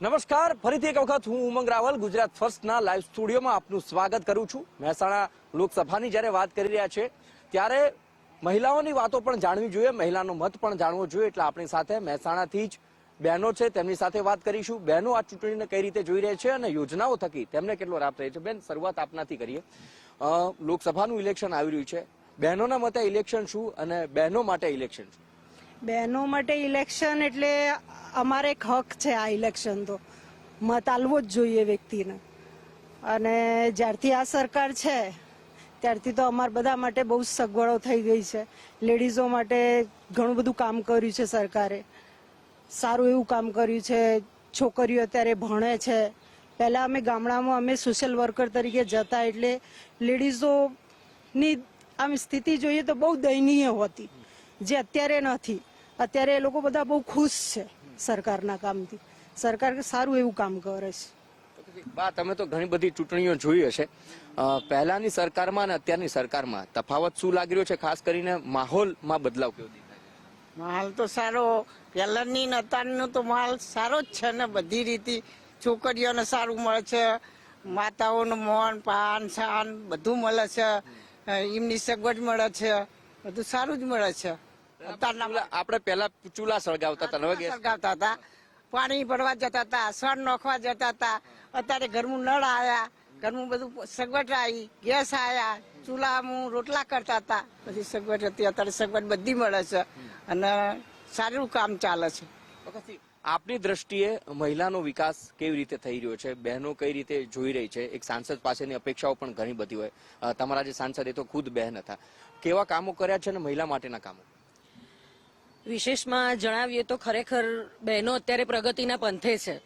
નમસ્કાર, ફરીથી એક વખત હું ઉમંગ રાવલ, ગુજરાત ફર્સ્ટના લાઈવ સ્ટુડિયોમાં આપનું સ્વાગત કરું છું. મહેસાણા લોકસભાની જ્યારે વાત કરી રહ્યા છે, ત્યારે મહિલાઓની વાતો પણ જાણવી જોઈએ, મહિલાનો મત પણ જાણવો જોઈએ, એટલે આપણી સાથે મહેસાણાથી જ બહેનો છે, તેમની સાથે વાત કરીશું. બહેનો આ ચૂંટણીને કઈ રીતે જોઈ રહી છે અને યોજનાઓ થકી તેમને કેટલો લાભ થાય છે? બેન, શરૂઆત આપનાથી કરીએ. લોકસભાનું ઇલેક્શન આવી રહ્યું છે. બહેનોના મતે ઇલેક્શન શું અને બહેનો માટે ઇલેક્શન શું? બહેનો માટે ઇલેક્શન એટલે અમારે એક હક છે આ ઇલેક્શન તો. મત આલવો જ જોઈએ વ્યક્તિને. અને જ્યારથી આ સરકાર છે, ત્યારથી તો અમારા બધા માટે બહુ સગવડો થઈ ગઈ છે. લેડીઝો માટે ઘણું બધું કામ કર્યું છે સરકારે. સારું એવું કામ કર્યું છે. છોકરીઓ અત્યારે ભણે છે. પહેલાં અમે ગામડામાં અમે સોશિયલ વર્કર તરીકે જતા એટલે લેડીઝોની આમ સ્થિતિ જોઈએ તો બહુ દયનીય હતી. જે અત્યારે નથી. અત્યારે એ લોકો બધા બહુ ખુશ છે સરકારના કામથી. સરકાર સારું એવું કામ કરે છે. બા તમે તો ઘણી બધી ચૂંટણીઓ જોઈ હશે. પહેલાની સરકારમાં અને અત્યારની સરકારમાં તફાવત શું લાગી રહ્યો છે? ખાસ કરીને માહોલમાં બદલાવ કેવો માહોલ તો સારો. પહેલાની ને અત્યારનો તો માલ સારો જ છે ને? બધી રીતે છોકરીઓને સારું મળે છે. માતાઓનું મોન પાન શાન બધું મળે છે. એમની સગવડ મળે છે. બધું સારું જ મળે છે. આપણે પહેલા ચૂલા સળગાવતા હતા હવે સળગાવતા હતા. પાણી ભરવા જતા હતા સણ નોખવા જતા હતા. અત્યારે ઘરનું નળ આવ્યા ઘરનું બધું સગવડ આવી ગેસ આવ્યા ચૂલામાં રોટલા કરતા હતા. પછી સગવડ હતી અત્યારે સગવડ બધી મળે છે અને સારું કામ ચાલે છે. આપની દ્રષ્ટિએ મહિલાનો વિકાસ કેવી રીતે થઈ રહ્યો છે? બહેનો કઈ રીતે જોઈ રહી છે? એક સાંસદ પાસેની અપેક્ષાઓ પણ ઘણી બધી હોય. તમારા જે સાંસદ એ તો ખુદ બહેન હતા. કેવા કામો કર્યા છે અને મહિલા માટેના કામો? વિશેષમાં જણાવીએ તો ખરેખર બહેનો અત્યારે પ્રગતિના પંથે છે.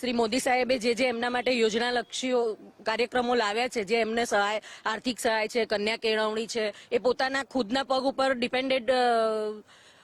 શ્રી મોદી સાહેબે જે જે એમના માટે યોજનાલક્ષીઓ કાર્યક્રમો લાવ્યા છે, જે એમને સહાય, આર્થિક સહાય છે, કન્યા કેળવણી છે, એ પોતાના ખુદના પગ ઉપર ડિપેન્ડેડ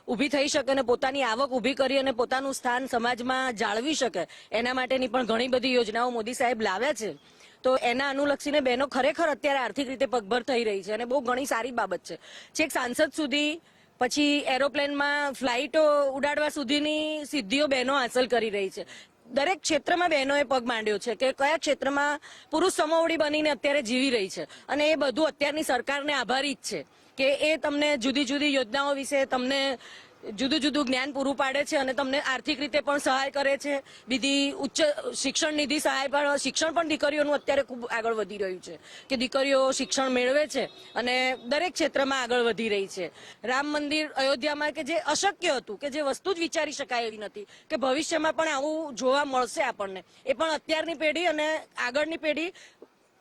ઊભી થઈ શકે અને પોતાની આવક ઊભી કરી અને પોતાનું સ્થાન સમાજમાં જાળવી શકે. એના માટેની પણ ઘણી બધી યોજનાઓ મોદી સાહેબ લાવ્યા છે. તો એના અનુલક્ષીને બહેનો ખરેખર અત્યારે આર્થિક રીતે પગભર થઈ રહી છે અને બહુ ઘણી સારી બાબત છે. છેક સાંસદ સુધી પછી એરોપ્લેનમાં ફ્લાઇટો ઉડાડવા સુધીની સિદ્ધિઓ બહેનો હાંસલ કરી રહી છે. દરેક ક્ષેત્રમાં બહેનોએ પગ માંડ્યો છે કે કયા ક્ષેત્રમાં પુરુષ સમોવડી બનીને અત્યારે જીવી રહી છે. અને એ બધું અત્યારની સરકારને આભારી જ છે કે એ તમને જુદી જુદી યોજનાઓ વિશે તમને જુદું જુદું જ્ઞાન પૂરું પાડે છે અને તમને આર્થિક રીતે પણ સહાય કરે છે. બીજી ઉચ્ચ શિક્ષણ નિધિ સહાય પણ શિક્ષણ પણ દીકરીઓનું અત્યારે ખૂબ આગળ વધી રહ્યું છે કે દીકરીઓ શિક્ષણ મેળવે છે અને દરેક ક્ષેત્રમાં આગળ વધી રહી છે. રામ મંદિર અયોધ્યામાં કે જે અશક્ય હતું, કે જે વસ્તુ જ વિચારી શકાય એવી નથી, કે ભવિષ્યમાં પણ આવું જોવા મળશે આપણને. એ પણ અત્યારની પેઢી અને આગળની પેઢી,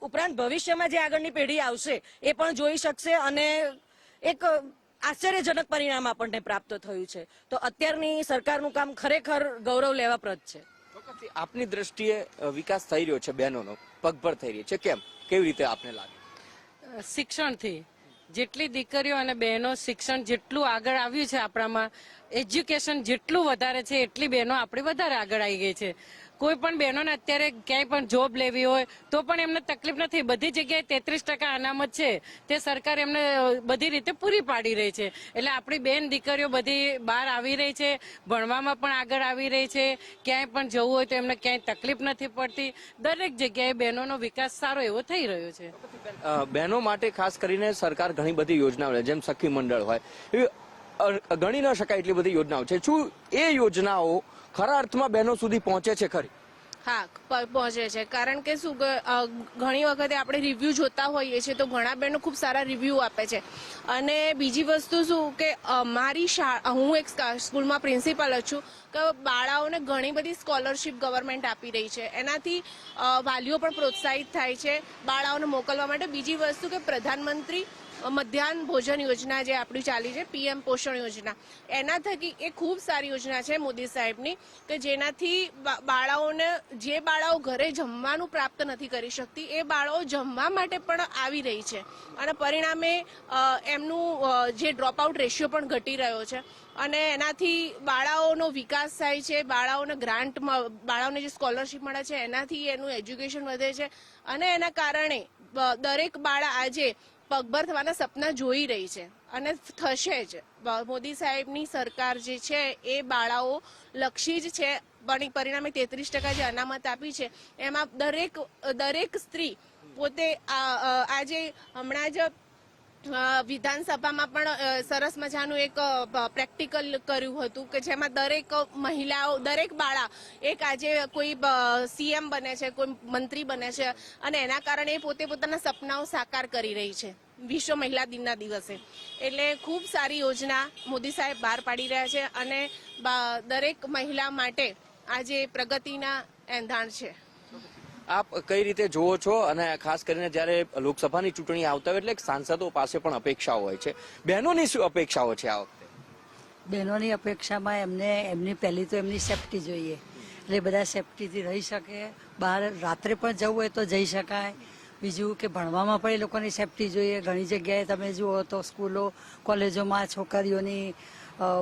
ઉપરાંત ભવિષ્યમાં જે આગળની પેઢી આવશે, એ પણ જોઈ શકશે અને એક આશ્ચર્યજનક પરિણામ આપણને પ્રાપ્ત થયું છે. તો અત્યારની સરકારનું કામ ખરેખર ગૌરવ લેવાપ્રદ છે આપની દ્રષ્ટિએ વિકાસ થઈ રહ્યો છે બહેનોનો પગભર થઈ રહ્યો છે. કેમ? કેવી રીતે આપને લાગે? શિક્ષણથી. જેટલી દીકરીઓ અને બહેનો શિક્ષણ જેટલું આગળ આવ્યું છે આપણામાં એજ્યુકેશન જેટલું વધારે છે એટલી બહેનો આપણી વધારે આગળ આવી ગઈ છે. કોઈ પણ બહેનોને અત્યારે ક્યાંય પણ જોબ લેવી હોય, તો પણ એમને તકલીફ નથી. બધી જગ્યાએ તેત્રીસ ટકા અનામત છે. તે સરકાર એમને બધી રીતે પૂરી પાડી રહી છે. એટલે આપણી બેન દીકરીઓ બધી બહાર આવી રહી છે, ભણવામાં પણ આગળ આવી રહી છે. ક્યાંય પણ જવું હોય તો એમને ક્યાંય તકલીફ નથી પડતી. દરેક જગ્યાએ બહેનોનો વિકાસ સારો એવો થઈ રહ્યો છે. બહેનો માટે ખાસ કરીને સરકાર ઘણી બધી યોજનાઓ જેમ સખી મંડળ હોય. ગણી ન શકાય એટલી બધી યોજનાઓ છે. શું એ યોજનાઓ ખરા અર્થમાં બહેનો સુધી પહોંચે છે ખરી? હા પહોંચે છે. કારણ કે શું ઘણી વખતે આપણે રિવ્યૂ જોતા હોઈએ છીએ તો ઘણા બહેનો ખૂબ સારા રિવ્યૂ આપે છે. અને બીજી વસ્તુ શું કે મારી હું એક સ્કૂલમાં પ્રિન્સિપાલ છું. કે બાળાઓને ઘણી બધી સ્કોલરશિપ ગવર્મેન્ટ આપી રહી છે. એનાથી વાલીઓ પણ પ્રોત્સાહિત થાય છે. બાળાઓને મોકલવા માટે બીજી વસ્તુ કે પ્રધાનમંત્રી મધ્યાહન ભોજન યોજના જે આપણી ચાલી છે, પીએમ પોષણ યોજના. એના થકી એ ખૂબ સારી યોજના છે મોદી સાહેબની, કે જેનાથી બાળાઓને જે બાળાઓ ઘરે જમવાનું પ્રાપ્ત નથી કરી શકતી, એ બાળાઓ જમવા માટે પણ આવી રહી છે. અને પરિણામે એમનું જે ડ્રોપ આઉટ રેશિયો પણ ઘટી રહ્યો છે. અને એનાથી બાળાઓનો વિકાસ થાય છે, બાળાઓને ગ્રાન્ટ બાળાઓને જે સ્કોલરશિપ મળે છે, એનાથી એનું એજ્યુકેશન વધે છે અને એના કારણે દરેક બાળા આજે પગભર થવાના સપના જોઈ રહી છે અને થશે જ. મોદી સાહેબની સરકાર જે છે એ બાળાઓ લક્ષી જ છે, પણ પરિણામે તેત્રીસ ટકા જે અનામત આપી છે, એમાં દરેક દરેક સ્ત્રી પોતે આજે હમણાં જ વિધાનસભામાં પણ સરસ મજાનું એક પ્રેક્ટિકલ કર્યું હતું કે જેમાં દરેક મહિલાઓ, દરેક બાળા એક આજે કોઈ સીએમ બને છે, કોઈ મંત્રી બને છે અને એના કારણે પોતે પોતાના સપનાઓ સાકાર કરી રહી છે વિશ્વ મહિલા દિનના દિવસે. એટલે ખૂબ સારી યોજના મોદી સાહેબ બહાર પાડી રહ્યા છે અને દરેક મહિલા માટે આજે પ્રગતિના એંધાણ છે. આપ કઈ રીતે જુઓ છો? અને ખાસ કરીને જ્યારે લોકસભાની ચૂંટણી આવતા હોય એટલે સાંસદો પાસે પણ અપેક્ષાઓ હોય છે. બહેનોની શું અપેક્ષાઓ છે આ વખતે? બહેનોની અપેક્ષામાં એમને, એમની પહેલી તો એમની સેફટી જોઈએ. એટલે બધા સેફટીથી રહી શકે. બહાર રાત્રે પણ જવું હોય તો જઈ શકાય. બીજું કે ભણવામાં પણ એ લોકોની સેફટી જોઈએ. ઘણી જગ્યાએ તમે જુઓ તો સ્કૂલો, કોલેજોમાં છોકરીઓની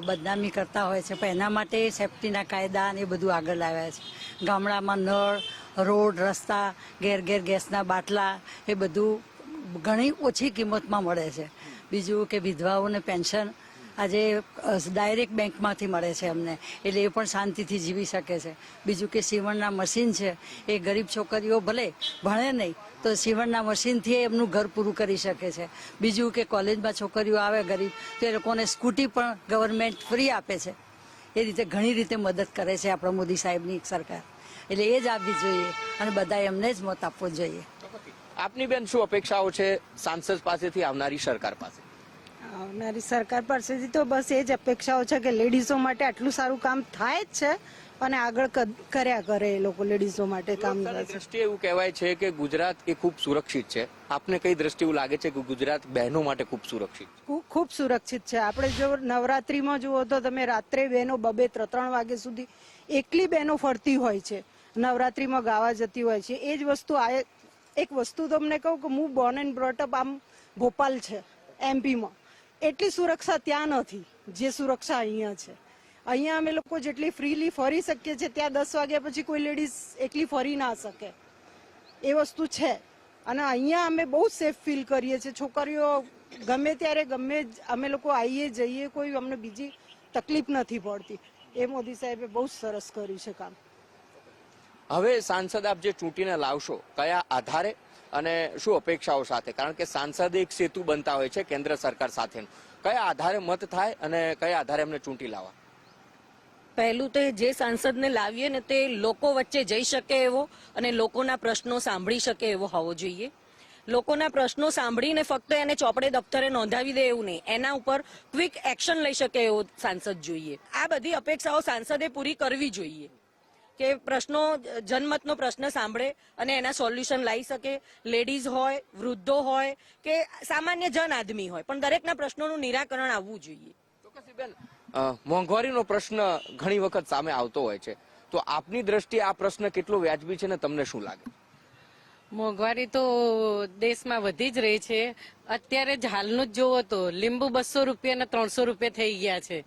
બદનામી કરતા હોય છે. પણ એના માટે સેફટીના કાયદા અને એ બધું આગળ લાવ્યા છે. ગામડામાં નળ, રોડ, રસ્તા ઘેર ઘેર ગેસના બાટલા એ બધું ઘણી ઓછી કિંમતમાં મળે છે. બીજું કે વિધવાઓને પેન્શન આજે ડાયરેક્ટ બેંકમાંથી મળે છે અમને. એટલે એ પણ શાંતિથી જીવી શકે છે. બીજું કે સીવણના મશીન છે. એ ગરીબ છોકરીઓ ભલે ભણે નહીં તો સીવણના મશીનથી એ એમનું ઘર પૂરું કરી શકે છે. બીજું કે કોલેજમાં છોકરીઓ આવે ગરીબ તો એ લોકોને સ્કૂટી પણ ગવર્મેન્ટ ફ્રી આપે છે. એ રીતે ઘણી રીતે મદદ કરે છે આપણા મોદી સાહેબની સરકાર. એટલે એ જ આપવી જોઈએ અને બધા એમને જ મત આપવો જોઈએ. આપની બેન શું અપેક્ષાઓ છે સાંસદ પાસેથી આવનારી સરકાર પાસે? આવનારી સરકાર પાસેથી તો બસ એ જ અપેક્ષાઓ છે કે લેડીઝો માટે આટલું સારું કામ થાય જ છે. અને આગળ કર્યા કરે એ લોકો લેડીઝો માટે કામ દ્રષ્ટિએ એવું કહેવાય છે કે ગુજરાત એ ખૂબ સુરક્ષિત છે. આપને કઈ દ્રષ્ટિ એવું લાગે છે કે ગુજરાત બહેનો માટે ખૂબ સુરક્ષિત ખૂબ સુરક્ષિત છે. આપણે જો નવરાત્રીમાં જુઓ તો તમે રાત્રે બહેનો બબે ત્રણ ત્રણ વાગે સુધી એકલી બહેનો ફરતી હોય છે. નવરાત્રીમાં ગાવા જતી હોય છે. એ જ વસ્તુ આ એક વસ્તુ તમને કહું કે હું બોર્ન એન્ડ બ્રોટઅપ આમ ભોપાલ છે એમપીમાં એટલી સુરક્ષા ત્યાં નથી જે સુરક્ષા અહીંયા છે. અહીંયા અમે લોકો જેટલી ફ્રીલી ફરી શકીએ છીએ, ત્યાં દસ વાગ્યા પછી કોઈ લેડીઝ એકલી ફરી ના શકે. એ વસ્તુ છે. અને અહીંયા અમે બહુ સેફ ફીલ કરીએ છીએ. છોકરીઓ ગમે ત્યારે ગમે જ અમે લોકો આવીએ જઈએ, કોઈ અમને બીજી તકલીફ નથી પડતી. એ મોદી સાહેબે બહુ સરસ કર્યું છે કામ. હવે સાંસદ આપ જે ચૂંટીને લાવશો, કયા આધારે? અને શું અપેક્ષાઓ સાથે? કારણ કે સાંસદ એક સેતુ બનતા હોય છે, કેન્દ્ર સરકાર સાથેનું. કયા આધારે મત થાય અને કયા આધારે એમને ચૂંટી લાવવા? પહેલું તો જે સાંસદને લાવીએ ને તે લોકો વચ્ચે જઈ શકે એવો અને લોકોના પ્રશ્નો સાંભળી શકે એવો હોવો જોઈએ. લોકોના પ્રશ્નો સાંભળીને ફક્ત એને ચોપડે દફતરે નોંધાવી દે એવું નહીં. એના ઉપર ક્વિક એક્શન લઈ શકે એવો સાંસદ જોઈએ. આ બધી અપેક્ષાઓ સાંસદે પૂરી કરવી જોઈએ કે પ્રશ્નો, જનમતનો પ્રશ્ન સાંભળે અને એના સોલ્યુશન લાવી શકે. લેડીઝ હોય, વૃદ્ધો હોય કે સામાન્ય જન આદમી હોય. પણ દરેકના પ્રશ્નોનું નિરાકરણ આવવું જોઈએ. મોંઘવારીનો પ્રશ્ન ઘણી વખત સામે આવતો હોય છે. તો આપની દ્રષ્ટિએ આ પ્રશ્ન કેટલો વ્યાજબી છે ને તમને શું લાગે? મોંઘવારી તો દેશમાં વધી જ રહી છે. અત્યારે જ હાલનું જ જોવો તો લીંબુ બસો રૂપિયા ને ત્રણસો રૂપિયા થઈ ગયા છે.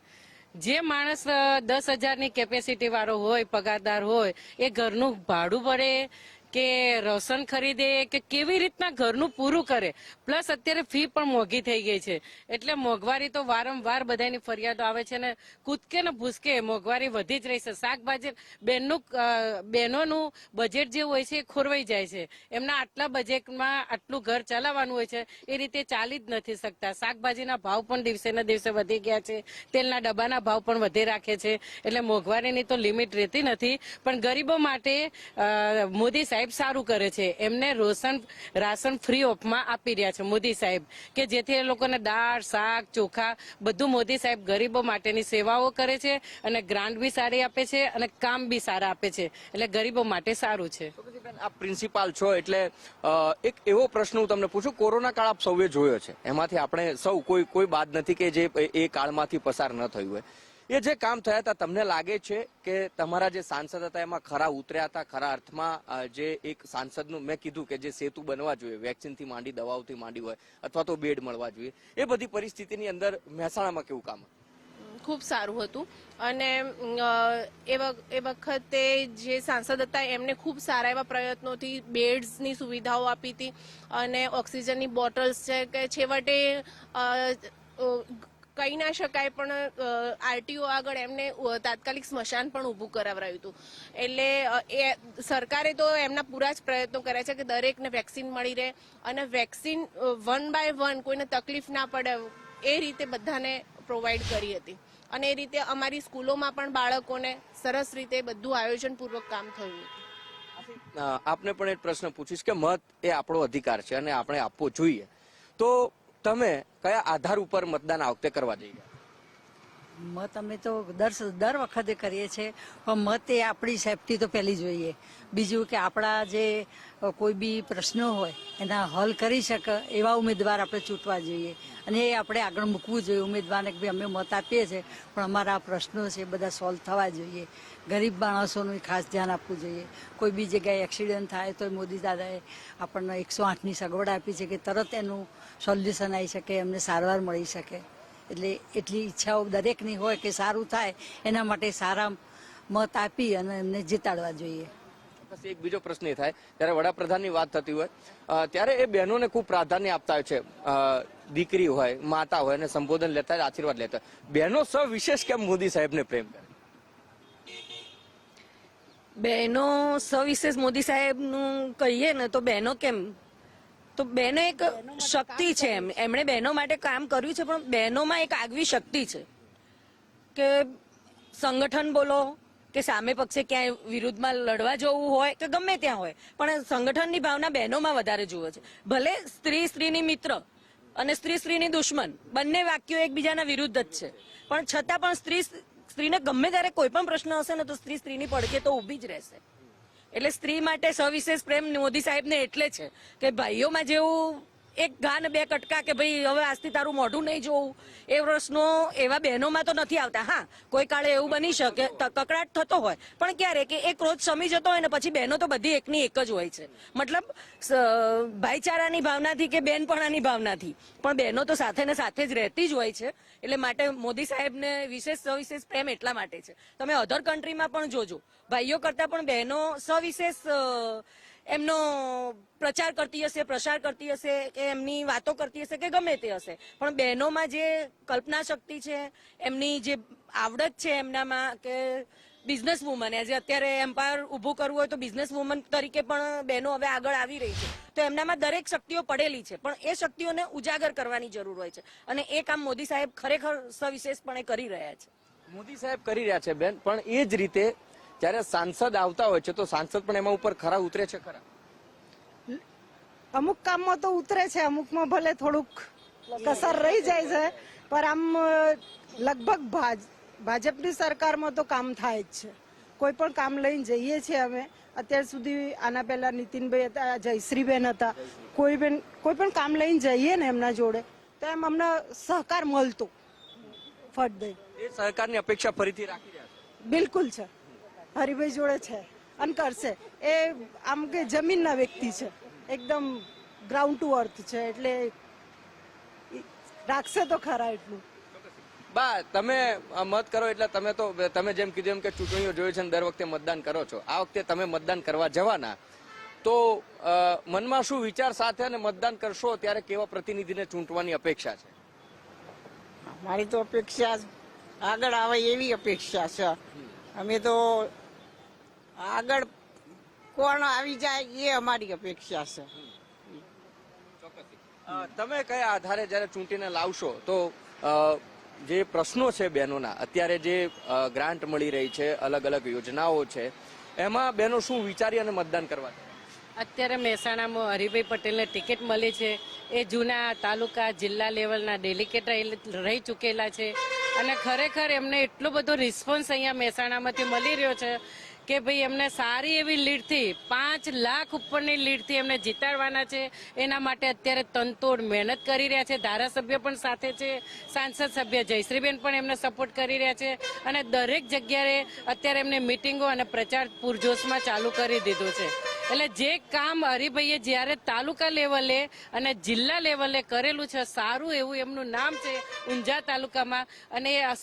જે માણસ દસ હજારની કેપેસિટી વાળો હોય, પગારદાર હોય, એ ઘરનું ભાડું ભરે કે રોશન ખરીદે કે કેવી રીતના ઘરનું પૂરું કરે. પ્લસ અત્યારે ફી પણ મોંઘી થઈ ગઈ છે. એટલે મોંઘવારી તો વારંવાર બધાની ફરિયાદો આવે છે ને કૂદકે ને ભૂસકે મોંઘવારી વધી જ રહી છે. શાકભાજી બેનનું અ, બહેનોનું બજેટ જે હોય છે એ ખોરવાઈ જાય છે. એમના આટલા બજેટમાં આટલું ઘર ચલાવવાનું હોય છે એ રીતે ચાલી જ નથી શકતા. શાકભાજીના ભાવ પણ દિવસે ને દિવસે વધી ગયા છે. તેલના ડબ્બાના ભાવ પણ વધી રાખે છે. એટલે મોંઘવારીની તો લિમિટ રહેતી નથી. પણ ગરીબો માટે મોદી સાહેબ સારું કરે છે. એમને રોશન, રાશન ફ્રી ઓફમાં આપી રહ્યા છે મોદી સાહેબ. કે જેથી એ લોકોને દાળ, શાક, ચોખા બધું મોદી સાહેબ ગરીબો માટેની સેવાઓ કરે છે અને ગ્રાન્ટ બી સારી આપે છે અને કામ બી સારા આપે છે. એટલે ગરીબો માટે સારું છે. આપ પ્રિન્સિપાલ છો એટલે એક એવો પ્રશ્ન હું તમને પૂછું. કોરોના કાળ આપ સૌએ જોયો છે. એમાંથી આપણે સૌ કોઈ કોઈ બાદ નથી કે જે એ કાળમાંથી પસાર ન થયું હોય. એ જે કામ થયા હતા, તમને લાગે છે કે તમારા જે સાંસદ હતા, એમાં ખરા ઉતર્યા હતા? ખરા અર્થમાં જે એક સાંસદનું, મેં કીધું કે જે સેતુ બનવા જોઈએ, વેક્સિનથી માંડી, દવાઓથી માંડી હોય, અથવા તો બેડ મળવા જોઈએ, એ બધી પરિસ્થિતિની અંદર મહેસાણામાં કેવું કામ ખૂબ સારું હતું. અને એ વખતે જે સાંસદ હતા, એમને ખૂબ સારા એવા પ્રયત્નોથી બેડ્સની સુવિધાઓ આપી હતી અને ઓક્સિજનની બોટલ્સ છે કે છેવટે કહી ના શકાય, પણ આરટીઓ આગળ એમને તાત્કાલિક સ્મશાન પણ ઊભું કરાવરાયું હતું. એટલે એ સરકારે તો એમના પૂરા જ પ્રયત્નો કર્યા છે કે દરેકને વેક્સિન મળી રહે અને વેક્સિન વન બાય વન કોઈને તકલીફ ના પડે એ રીતે બધાને પ્રોવાઈડ કરી હતી. અને એ રીતે અમારી સ્કૂલોમાં પણ બાળકોને સરસ રીતે બધું આયોજનપૂર્વક કામ થયું હતું. આપને પણ એક પ્રશ્ન પૂછીશ કે મત એ આપણો અધિકાર છે અને આપણે આપવો જોઈએ. તો તમે કયા આધાર ઉપર મતદાન આ વખતે કરવા જઈ રહ્યા? મત અમે તો દર દર વખતે કરીએ છીએ, પણ મત એ આપણી સેફટી તો પહેલી જોઈએ. બીજું કે આપણા જે કોઈ બી પ્રશ્નો હોય, એના હલ કરી શકે, એવા ઉમેદવાર આપણે ચૂંટવા જોઈએ. અને એ આપણે આગળ મૂકવું જોઈએ, ઉમેદવારને ભાઈ અમે મત આપીએ છીએ, પણ અમારા પ્રશ્નો છે એ બધા સોલ્વ થવા જોઈએ. ગરીબ માણસોનું ખાસ ધ્યાન આપવું જોઈએ. કોઈ બી જગ્યાએ એક્સિડન્ટ થાય તો મોદી દાદાએ આપણને એકસો આઠની સગવડ આપી છે કે તરત એનું સોલ્યુશન આવી શકે, એમને સારવાર મળી શકે. એટલે એટલી ઈચ્છાઓ દરેકની હોય કે સારું થાય એના માટે સારા મત આપી અને એમને જીતાડવા જોઈએ. પછી એક બીજો પ્રશ્ન એ થાય ત્યારે વડાપ્રધાનની વાત થતી હોય ત્યારે એ બહેનોને ખૂબ પ્રાધાન્ય આપતા હોય છે. દીકરી હોય માતા હોય અને સંબોધન લેતા હોય, આશીર્વાદ લેતા હોય. બહેનો સવિશેષ કેમ મોદી સાહેબને પ્રેમ કરે? બહેનો સવિશેષ મોદી સાહેબનું કહીએ ને તો બહેનો કેમ તો બહેનો એક શક્તિ છે એમ. એમણે બહેનો માટે કામ કર્યું છે, પણ બહેનોમાં એક આગવી શક્તિ છે. કે સંગઠન બોલો, કે સામે પક્ષે ક્યાંય વિરુદ્ધમાં લડવા જવું હોય, કે ગમે ત્યાં હોય. પણ સંગઠનની ભાવના બહેનોમાં વધારે જુએ છે. ભલે સ્ત્રી સ્ત્રીની મિત્ર અને સ્ત્રી સ્ત્રીની દુશ્મન, બંને વાક્યો એકબીજાના વિરુદ્ધ જ છે. પણ છતાં પણ સ્ત્રી સ્ત્રીને ગમે ત્યારે કોઈ પણ પ્રશ્ન હશે ને, તો સ્ત્રી સ્ત્રીની પડકે તો ઊભી જ રહેશે. એટલે સ્ત્રી માટે સવિશેષ પ્રેમ મોદી સાહેબને એટલે છે કે ભાઈઓમાં જેવું એક ગાન બે કટકા કે ભાઈ હવે આજથી તારું મોઢું નહીં જોવું એ પ્રશ્નો એવા બહેનોમાં તો નથી આવતા. હા, કોઈ કાળે એવું બની શકે કકડાટ થતો હોય. પણ ક્યારે કે એ ક્રોધ સમી જતો હોય ને પછી બહેનો તો બધી એકની એક જ હોય છે. મતલબ ભાઈચારાની ભાવનાથી કે બેનપણાની ભાવનાથી. પણ બહેનો તો સાથે ને સાથે જ રહેતી જ હોય છે. એટલે માટે મોદી સાહેબને વિશેષ સવિશેષ પ્રેમ એટલા માટે છે. તમે અધર કન્ટ્રીમાં પણ જોજો. ભાઈઓ કરતાં પણ બહેનો સવિશેષ એમનો પ્રચાર કરતી હશે, પ્રસાર કરતી હશે, કે એમની વાતો કરતી હશે કે ગમે તે હશે. પણ બહેનોમાં જે કલ્પના શક્તિ છે, એમની જે આવડત છે એમનામાં કે બિઝનેસ વુમન એઝ અત્યારે એમ્પાયર ઊભું કરવું હોય તો બિઝનેસ વુમન તરીકે પણ બહેનો હવે આગળ આવી રહી છે. તો એમનામાં દરેક શક્તિઓ પડેલી છે, પણ એ શક્તિઓને ઉજાગર કરવાની જરૂર હોય છે. અને એ કામ મોદી સાહેબ ખરેખર સવિશેષપણે કરી રહ્યા છે. મોદી સાહેબ કરી રહ્યા છે બેન, પણ એ જ રીતે જ્યારે સાંસદ આવતા હોય છે તો સાંસદ પણ એમાં ઉપર ખરા ઉતરે છે ખરા? અમુક કામમાં તો ઉતરે છે અમુકમાં ભલે થોડુંક કસર રહી જાય છે પણ આમ લગભગ ભાજ- ભાજપની સરકારમાં તો કામ થાય જ છે. કોઈ પણ કામ લઈને જઈએ છીએ અમે. અત્યાર સુધી આના પહેલા નીતિનભાઈ હતા જયશ્રીબેન હતા. કોઈ બેન કોઈ પણ કામ લઈને જઈએ ને એમના જોડે તો એમ અમને સહકાર મળતો. ફટ દઈ. એ સહકારની અપેક્ષા ફરીથી રાખી રહ્યા બિલકુલ છે. હરિભાઈ જોડે છે અને કરશે. એ આમ કે જમીનના વ્યક્તિ છે. એકદમ ગ્રાઉન્ડ ટુ અર્થ છે એટલે રાખશે તો ખરા એટલું. બા તમે મત કરો એટલે તમે તો તમે જેમ કીધું એમ કે ચૂંટણીઓ જોઈ છે ને દર વખતે મતદાન કરો છો. આ વખતે તમે મતદાન કરવા જવાના. તો મનમાં શું વિચાર સાથે અને મતદાન કરશો ત્યારે કેવા પ્રતિનિધિને ચૂંટવાની અપેક્ષા છે? મારી તો અપેક્ષા આગળ આવે એવી અપેક્ષા છે. અમે તો આગળ કોણ આવી જાય એ અમારી અપેક્ષા છે. તમે કયા આધારે જ્યારે ચૂંટીને લાવશો તો જે પ્રશ્નો છે બહેનોના અત્યારે જે ગ્રાન્ટ મળી રહી છે અલગ અલગ યોજનાઓ છે એમાં બહેનો શું વિચારી અને મતદાન કરવા અત્યારે મહેસાણામાં હરિભાઈ પટેલને ટિકિટ મળી છે. એ જૂના તાલુકા જિલ્લા લેવલના ડેલિકેટ રહી ચૂકેલા છે. અને ખરેખર એમને એટલો બધો રિસ્પોન્સ અહીંયા મહેસાણામાંથી મળી રહ્યો છે કે ભાઈ એમને સારી એવી લીડથી પાંચ લાખ ઉપરની લીડથી એમને જીતાડવાના છે. એના માટે અત્યારે તનતોડ મહેનત કરી રહ્યા છે. ધારાસભ્ય પણ સાથે છે. સાંસદ સભ્ય જયશ્રીબેન પણ એમને સપોર્ટ કરી રહ્યા છે. અને દરેક જગ્યાએ અત્યારે એમને મિટિંગો અને પ્રચાર પૂરજોશમાં ચાલુ કરી દીધો છે. એટલે જે કામ હરિભાઈએ જ્યારે તાલુકા લેવલે અને જિલ્લા લેવલે કરેલું છે, સારું એવું એમનું નામ છે ઊંઝા તાલુકામાં. અને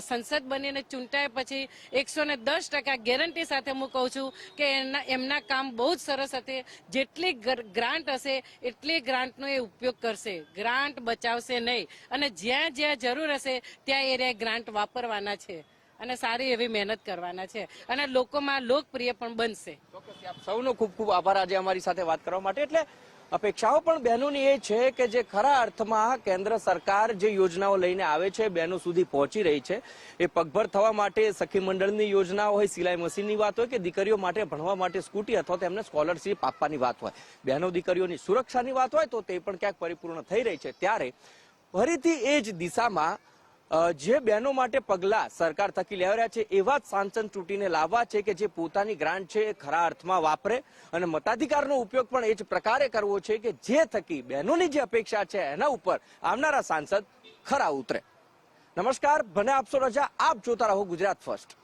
સંસદ બનીને ચૂંટાય પછી એકસો દસ ટકા ગેરંટી સાથે હું કહું છું કે એના, એમના કામ બહુ જ સરસ હશે. જેટલી ગર- ગ્રાન્ટ હશે, એટલી ગ્રાન્ટનો એ ઉપયોગ કરશે. ગ્રાન્ટ બચાવશે નહીં. અને જ્યાં જ્યાં જરૂર હશે, ત્યાં એ ગ્રાન્ટ વાપરવાના છે. અને સારી એવી મહેનત કરવાના છે. અને લોકોમાં લોકપ્રિય પણ બનશે. સૌનો ખૂબ ખૂબ આભાર આજે અમારી સાથે વાત કરવા માટે. એટલે અપેક્ષાઓ પણ બહેનોની એ છે કે જે ખરા અર્થમાં કેન્દ્ર સરકાર જે યોજનાઓ લઈને આવે છે, બહેનો સુધી પહોંચી રહી છે, એ પગભર થવા માટે સખી મંડળની યોજના હોય, સિલાઈ મશીનની વાત હોય કે દીકરીઓ માટે ભણવા માટે સ્કૂટી અથવા તેમને સ્કોલરશીપ આપવાની વાત હોય. બહેનો દીકરીઓની સુરક્ષાની વાત હોય તો તે પણ ક્યાંક પરિપૂર્ણ થઈ રહી છે. ત્યારે ફરીથી એ જ દિશામાં જે બહેનો માટે પગલા સરકાર થકી લેવાયા છે, એવા જ સાંસદ ચૂંટીને લાવવા છે કે જે પોતાની ગ્રાન્ટ છે એ ખરા અર્થમાં વાપરે અને મતાધિકારનો ઉપયોગ પણ એ જ પ્રકારે કરવો છે કે જે થકી બહેનોની જે અપેક્ષા છે એના ઉપર આવનારા સાંસદ ખરા ઉતરે. નમસ્કાર ભને આપશો રજા, આપ જોતા રહો ગુજરાત ફર્સ્ટ.